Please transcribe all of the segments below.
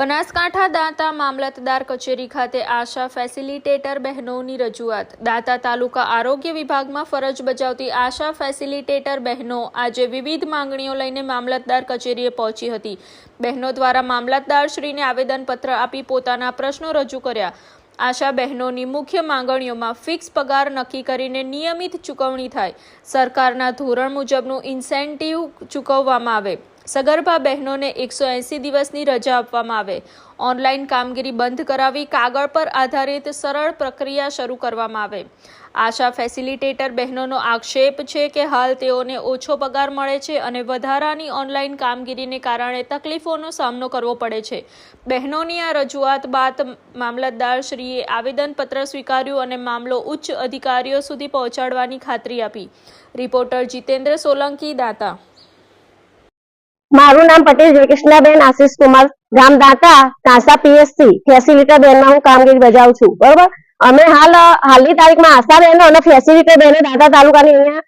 બનાસકાંઠા દાંતા મામલતદાર કચેરી ખાતે આશા ફેસિલિટેટર બહેનોની રજૂઆત. દાંતા તાલુકા આરોગ્ય વિભાગમાં ફરજ બજાવતી આશા ફેસિલિટેટર બહેનો આજે વિવિધ માંગણીઓ લઈને મામલતદાર કચેરીએ પહોંચી હતી. બહેનો દ્વારા મામલતદારશ્રીને આવેદનપત્ર આપી પોતાના પ્રશ્નો રજૂ કર્યા. આશા બહેનોની મુખ્ય માંગણીઓમાં ફિક્સ પગાર નક્કી કરીને નિયમિત ચૂકવણી થાય. સરકારના ધોરણ મુજબનું ઇન્સેન્ટિવ ચૂકવવામાં આવે. સગર્ભા બહેનોને એકસો એંસી દિવસની રજા આપવામાં આવે. ઓનલાઈન કામગીરી બંધ કરાવી કાગળ પર આધારિત સરળ પ્રક્રિયા શરૂ કરવામાં આવે. આશા ફેસિલિટેટર બહેનોનો આક્ષેપ છે કે હાલ તેઓને ઓછો પગાર મળે છે અને વધારાની ઓનલાઈન કામગીરીને કારણે તકલીફોનો સામનો કરવો પડે છે. બહેનોની આ રજૂઆત બાદ મામલતદારશ્રીએ આવેદનપત્ર સ્વીકાર્યું અને મામલો ઉચ્ચ અધિકારીઓ સુધી પહોંચાડવાની ખાતરી આપી. રિપોર્ટર જીતેન્દ્ર સોલંકી, દાતા મારું નામ પટેલ જયકૃષ્ણાબેન, આશીષ કુમાર ગામ દાંતા કાંસા પીએસસી ફેસિલિટર બેનમાં હું કામગીરી બજાવું છું. બરોબર? અમે હાલ, હાલની તારીખમાં આશા બહેનો અને ફેસિલિટર બહેનો દાંતા તાલુકાની અહીંયા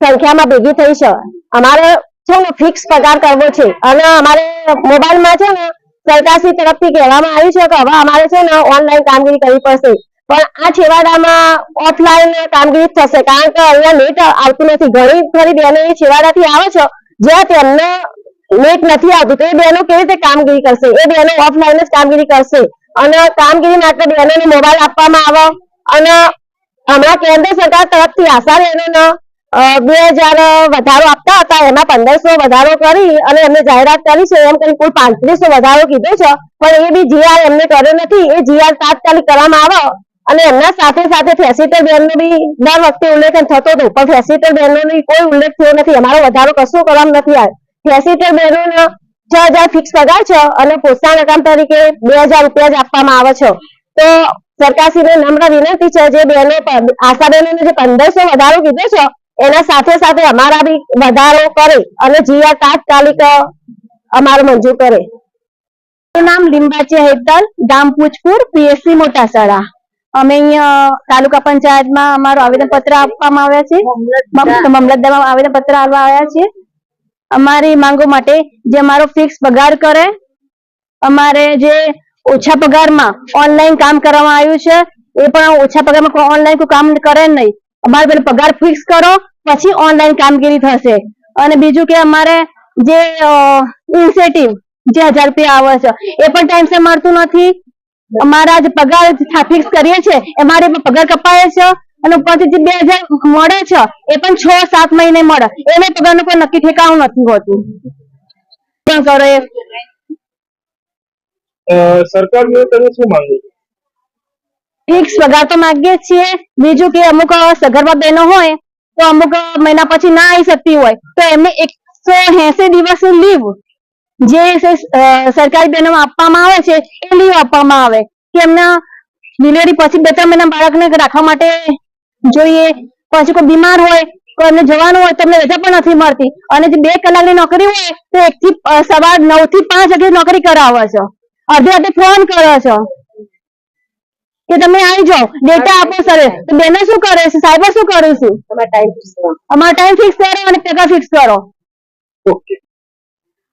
સંખ્યામાં ભેગી થઈ છે. અમારે છે ને ફિક્સ પગાર કરવો છે. અને અમારે મોબાઈલમાં છે ને સરકારશ્રી તરફથી કહેવામાં આવ્યું છે કે હવે અમારે છે ને ઓનલાઈન કામગીરી કરવી પડશે. પણ આ છેવાડામાં ઓફલાઈન કામગીરી થશે. કારણ કે અહીંયા નેટ આવતું નથી. ઘણી ખરી બહેનો છેવાડાથી આવે છે. જ્યાં તેમને નેટ નથી આવતું, તો એ બહેનો કેવી રીતે કામગીરી કરશે? એ બહેનો ઓફલાઈન જ કામગીરી કરશે. અને કામગીરી માટે બહેનોને મોબાઈલ આપવામાં આવે. અને હમણાં કેન્દ્ર સરકાર તરફથી આશા બહેનોને બે હજાર વધારો આપતા હતા. એમાં પંદરસો વધારો કરી અને એમને જાહેરાત કરી છે. એમ કરી કુલ પાંત્રીસો વધારો કીધો છે. પણ એ બી જીઆર એમને કર્યો નથી. એ જીઆર તાત્કાલિક કરવામાં આવે. અને એમના સાથે સાથે ફેસિટર બેનનો બી દર વખતે ઉલ્લેખન થતો હતો. પણ ફેસિટર બેનનો કોઈ ઉલ્લેખ થયો નથી. અમારો વધારો કશો કરવામાં નથી આવ્યો. ફેસિલિટર બહેનોને છ હજાર ફિક્સ પગાર છે અને પ્રોત્સાહન રકમ તરીકે બે હજાર રૂપિયા જ આપવામાં આવે છે. તો સરકારશ્રીને નમ્ર વિનંતી છે જે બહેનો આશા બહેનોને જે પંદરસો વધારો કીધો છે એના સાથે સાથે અમારા બી વધારો કરે અને જીઆર તાત્કાલિક અમારું મંજૂર કરે. નામ લીંબાચી હેતલ ગામ પૂજપુર પીએસસી મોટા શાળા અમે અહીંયા તાલુકા પંચાયતમાં અમારું આવેદનપત્ર આપવામાં આવ્યા છે. મમ- મામલતદારમાં આવેદનપત્ર આપવા આવ્યા છે. અમારી માંગો માટે જે અમારો ફિક્સ પગાર કરે, અમારે જે ઓછા પગારમાં ઓનલાઈન કામ કરવામાં આવ્યું છે, એ પણ ઓછા પગારમાં ઓનલાઈન કોઈ કામ કરે નહીં. અમારે પેલો પગાર ફિક્સ કરો, પછી ઓનલાઈન કામગીરી થશે. અને બીજું કે અમારે જે ઇન્સેટિવ જે હજાર રૂપિયા આવે છે, એ પણ ટાઈમસર મળતું નથી. અમારા જે પગાર ફિક્સ કરીએ છીએ, એ મારે પગાર કપાય છે. અને ઉપરથી જે બે હજાર મળે છે એ પણ છ સાત મહિને મળે. એને પગારનું કોઈ નક્કી ઠેકાણું નથી હોતું. શું કરો એ અ, તમે શું માંગો ફિક્સ પગાર તો માંગીએ છીએ. બીજું કે અમુક સગર્ભા બહેનો હોય તો અમુક મહિના પછી ના આવી શકતી હોય તો એમને એકસો એસી દિવસની લીવ જે સરકારી બહેનોમાં આપવામાં આવે છે એ લીવ આપવામાં આવે. કે એમના ડિલિવરી પછી બે ત્રણ મહિના બાળકને રાખવા માટે જોઈએ. પછી કોઈ બીમાર હોય તો એમને જવાનું હોય તો એમને રજા પણ નથી મળતી. અને જે બે કલાકની નોકરી હોય તો એક થી સવાર નવથી પાંચ વાગે નોકરી કરાવે છે. અડધે અડધે ફોન કરે છે. કે તમે આવી જાઓ ડેટા આપો સર. તો બેનો શું કરે છે? સાહેબ શું કરીશું અમારો ટાઈમ ફિક્સ કરો અને પગાર ફિક્સ કરો.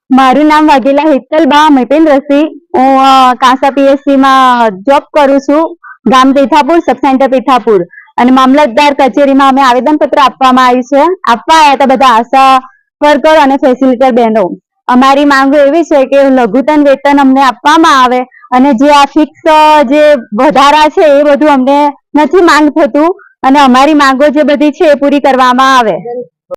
મારું નામ વાઘેલા હેતલબા મહિપેન્દ્રસિંહ હું કાંસા પીએસસી માં જોબ કરું છું. ગામ પીઠાપુર સબ સેન્ટર તીથાપુર અને મામલતદાર કચેરીમાં અમે આવેદનપત્ર આપવામાં આવ્યું છે. આપવા આવ્યા હતા બધા આશા વર્કર અને ફેસિલિટર બહેનો. અમારી માંગો એવી છે કે લઘુત્તમ વેતન અમને આપવામાં આવે અને જે આ ફિક્સ જે વધારા છે એ બધું અમને નથી માંગ થતું અને અમારી માંગો જે બધી છે એ પૂરી કરવામાં આવે.